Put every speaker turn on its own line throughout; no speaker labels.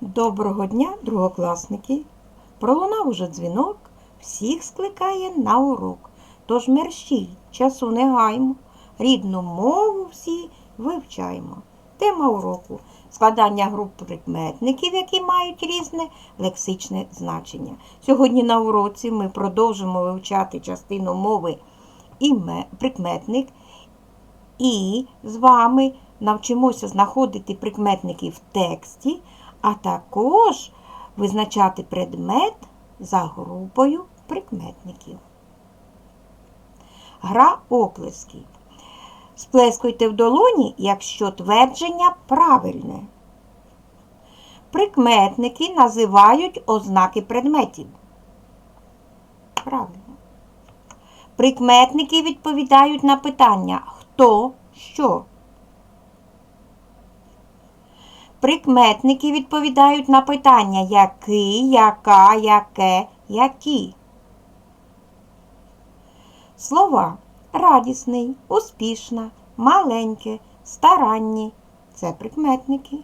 Доброго дня, другокласники! Пролунав уже дзвінок, всіх скликає на урок. Тож мерщій, часу не гаймо, рідну мову всі вивчаємо. Тема уроку складання груп прикметників, які мають різне лексичне значення. Сьогодні на уроці ми продовжимо вивчати частину мови іме, прикметник і з вами навчимося знаходити прикметники в тексті, а також визначати предмет за групою прикметників. Гра оплески. Сплескуйте в долоні, якщо твердження правильне. Прикметники називають ознаки предметів. Правильно. Прикметники відповідають на питання хто, що. Прикметники відповідають на питання який, яка, яке, які. Слова радісний, успішна, маленьке, старанні це прикметники.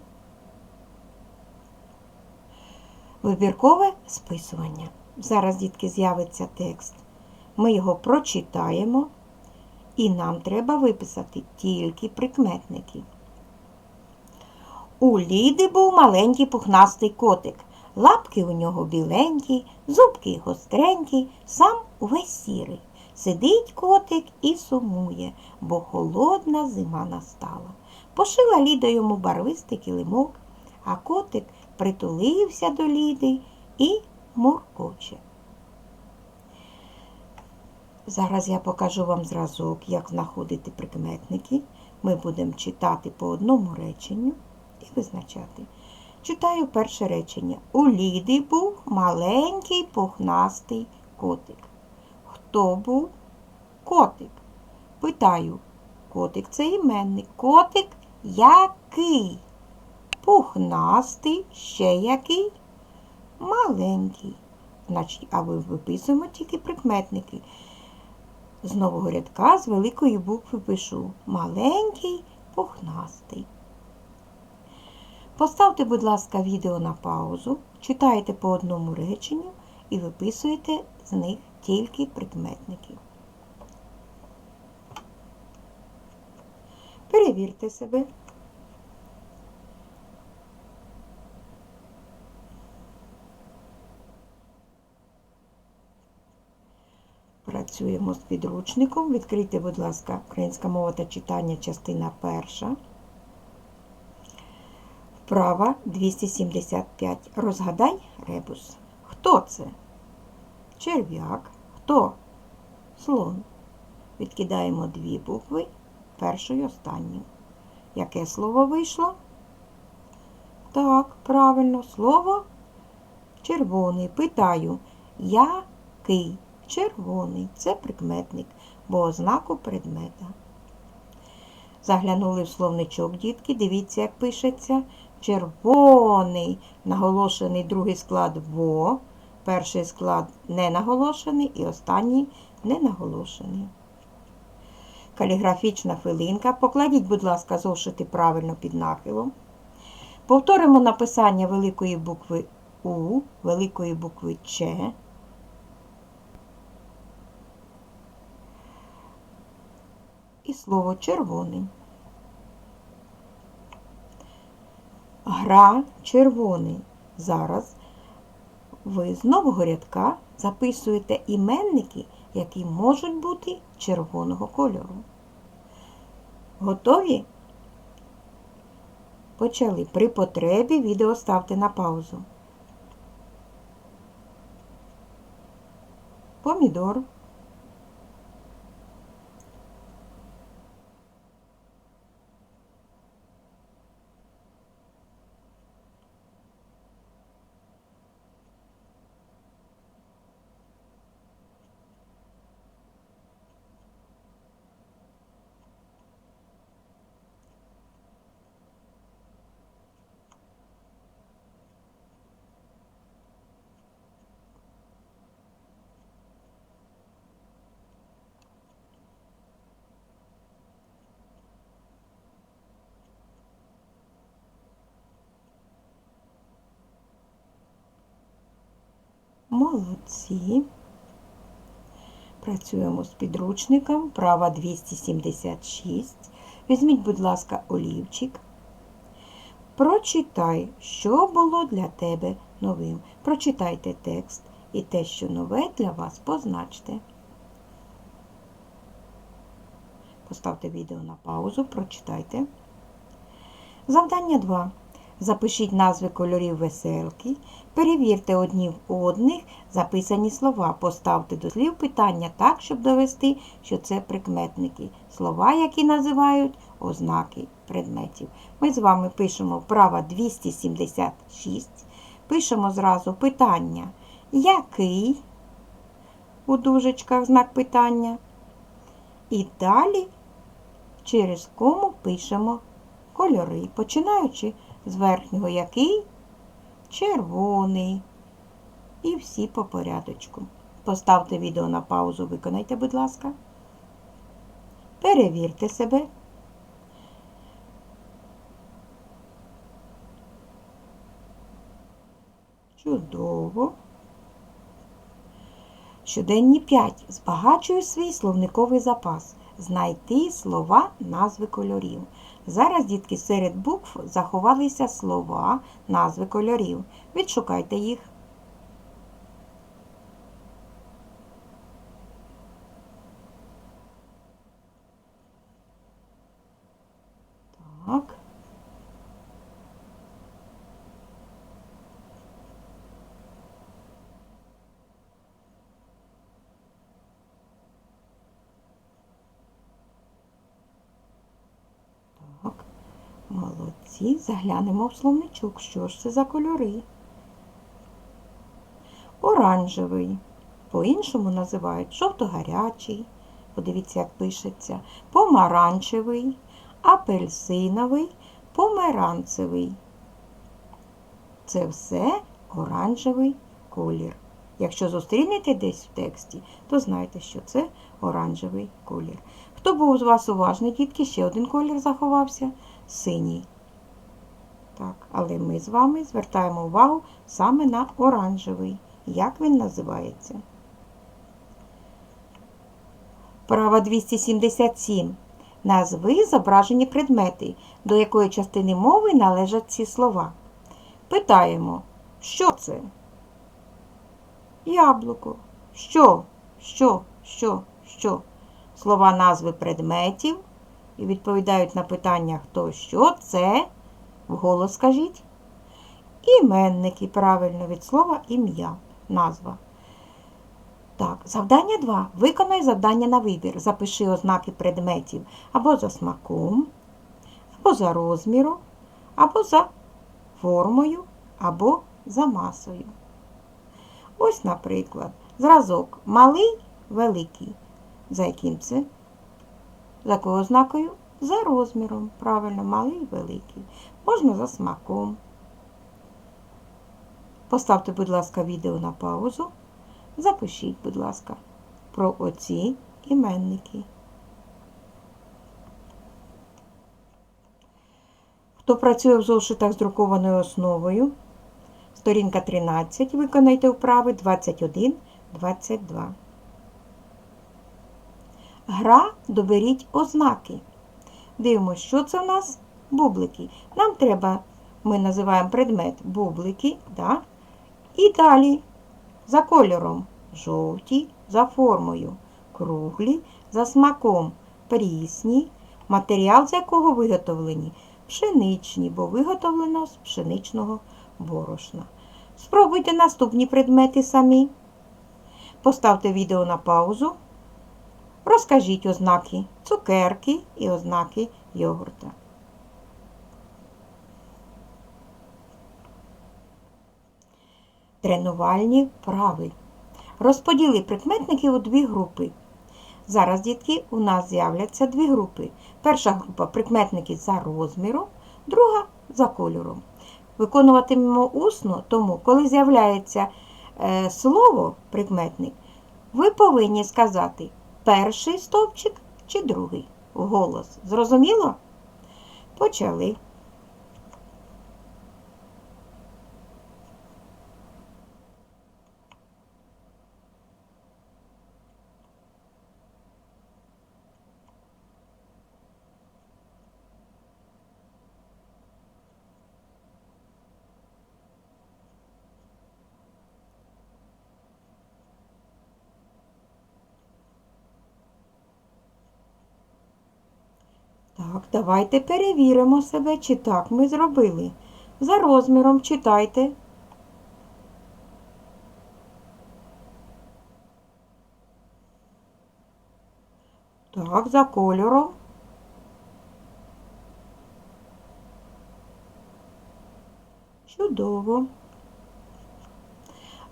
Вибіркове списування. Зараз, дітки, з'явиться текст. Ми його прочитаємо, і нам треба виписати тільки прикметники. У Ліди був маленький пухнастий котик. Лапки у нього біленькі, зубки гостренькі, сам увесь сірий. Сидить котик і сумує, бо холодна зима настала. Пошила Ліда йому барвистий килимок, а котик притулився до Ліди і муркоче. Зараз я покажу вам зразок, як знаходити прикметники. Ми будемо читати по одному реченню і визначати. Читаю перше речення. У Ліди був маленький пухнастий котик. Хто був? Котик. Питаю, котик це іменник. Котик який? Пухнастий, ще який? Маленький. Значить, а ви виписуємо тільки прикметники. З нового рядка з великої букви пишу маленький, пухнастий. Поставте, будь ласка, відео на паузу, читайте по одному реченню і виписуєте з них тільки прикметники. Перевірте себе. Працюємо з підручником. Відкрийте, будь ласка, українська мова та читання, частина перша. Вправа 275. Розгадай ребус. Хто це? Черв'як. Хто? Слон. Відкидаємо дві букви, першу і останню. Яке слово вийшло? Так, правильно, слово червоний. Питаю, який? Червоний. Це прикметник, бо ознаку предмета. Заглянули в словничок, дітки, дивіться, як пишеться. Червоний, наголошений другий склад во, перший склад не наголошений і останній не наголошений. Каліграфічна хвилинка. Покладіть, будь ласка, зошити правильно під нахилом. Повторимо написання великої букви У, великої букви Ч. І слово червоний. Гра червоний. Зараз ви з нового рядка записуєте іменники, які можуть бути червоного кольору. Готові? Почали. При потребі відео ставте на паузу. Помідор. Молодці. Працюємо з підручником. Права 276. Візьміть, будь ласка, олівчик. Прочитай, що було для тебе новим. Прочитайте текст і те, що нове для вас, позначте. Поставте відео на паузу, прочитайте. Завдання 2. Запишіть назви кольорів веселки. Перевірте одні в одних записані слова. Поставте до слів питання так, щоб довести, що це прикметники. Слова, які називають ознаки предметів. Ми з вами пишемо вправа 276. Пишемо зразу питання. Який? У дужечках знак питання. І далі через кому пишемо кольори, починаючи з верхнього який червоний. І всі по порядочку. Поставте відео на паузу, виконайте, будь ласка. Перевірте себе. Чудово. Щоденні 5. Збагачую свій словниковий запас. Знайти слова, назви кольорів. Зараз, дітки, серед букв заховалися слова, назви кольорів. Відшукайте їх. Так. Так, молодці. Заглянемо в словничок. Що ж це за кольори? Оранжевий. По-іншому називають жовто-гарячий. Подивіться, як пишеться. Помаранчевий, апельсиновий, померанцевий. Це все оранжевий колір. Якщо зустрінете десь в тексті, то знайте, що це оранжевий колір. Хто був з вас уважний, дітки, ще один колір заховався синій. Так, але ми з вами звертаємо увагу саме на оранжевий. Як він називається? Права 277. Назви зображені предмети, до якої частини мови належать ці слова. Питаємо, що це? Яблуко. Що? Що? Що? Що? Слова назви предметів і відповідають на питання хто що це. Вголос скажіть. Іменники правильно від слова ім'я. Назва. Так, завдання 2. Виконай завдання на вибір. Запиши ознаки предметів або за смаком, або за розміром, або за формою, або за масою. Ось, наприклад, зразок малий, великий. За яким це? За якою ознакою? За розміром. Правильно, малий, і великий. Можна за смаком. Поставте, будь ласка, відео на паузу. Запишіть, будь ласка, про оці іменники. Хто працює в зошитах з друкованою основою, сторінка 13, виконайте вправи 21, 22. Гра доберіть ознаки. Дивимося, що це у нас? Бублики. Нам треба, ми називаємо предмет бублики, да? і далі за кольором жовті, за формою круглі, за смаком прісні, матеріал з якого виготовлені пшеничні, бо виготовлено з пшеничного борошна. Спробуйте наступні предмети самі. Поставте відео на паузу. Розкажіть ознаки цукерки і ознаки йогурта. Тренувальні вправи. Розподіли прикметники у дві групи. Зараз, дітки, у нас з'являться дві групи. Перша група прикметники за розміром, друга за кольором. Виконуватимемо усно, тому, коли з'являється е, слово прикметник, ви повинні сказати перший стовпчик чи другий голос. Зрозуміло? Почали. Так, давайте перевіримо себе, чи так ми зробили. За розміром читайте. Так, за кольором. Чудово.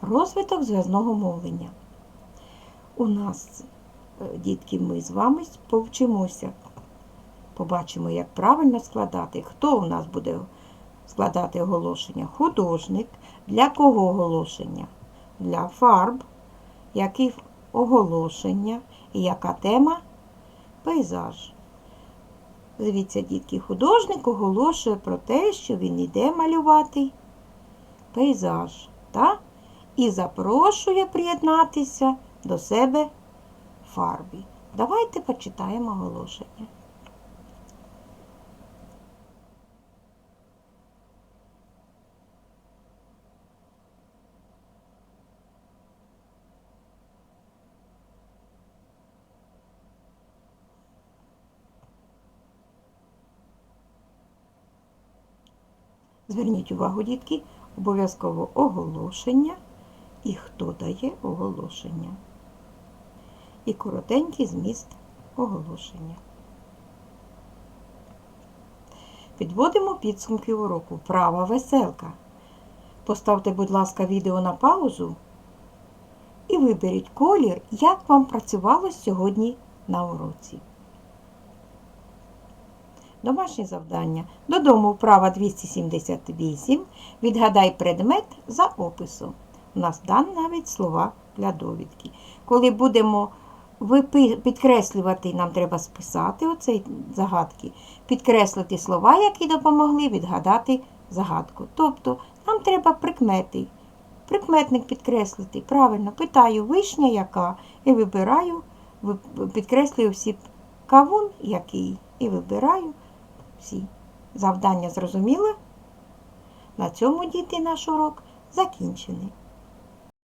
Розвиток зв'язного мовлення. У нас, е, дітки, ми з вами повчимося. Побачимо, як правильно складати. Хто у нас буде складати оголошення? Художник. Для кого оголошення? Для фарб. Які оголошення? І яка тема? Пейзаж. Дивіться, дітки, художник оголошує про те, що він іде малювати пейзаж. Та? І запрошує приєднатися до себе фарбі. Давайте почитаємо оголошення. Зверніть увагу, дітки, обов'язково оголошення і хто дає оголошення. І коротенький зміст оголошення. Підводимо підсумки уроку. Права веселка. Поставте, будь ласка, відео на паузу і виберіть колір, як вам працювало сьогодні на уроці. Домашнє завдання. Додому вправа 278. Відгадай предмет за описом. У нас дані навіть слова для довідки. Коли будемо підкреслювати, нам треба списати оцей загадки, підкреслити слова, які допомогли відгадати загадку. Тобто нам треба прикмети. Прикметник підкреслити. Правильно, питаю, вишня яка, і вибираю, підкреслюю всі кавун який, і вибираю всі. Завдання зрозуміло? На цьому діти наш урок закінчений.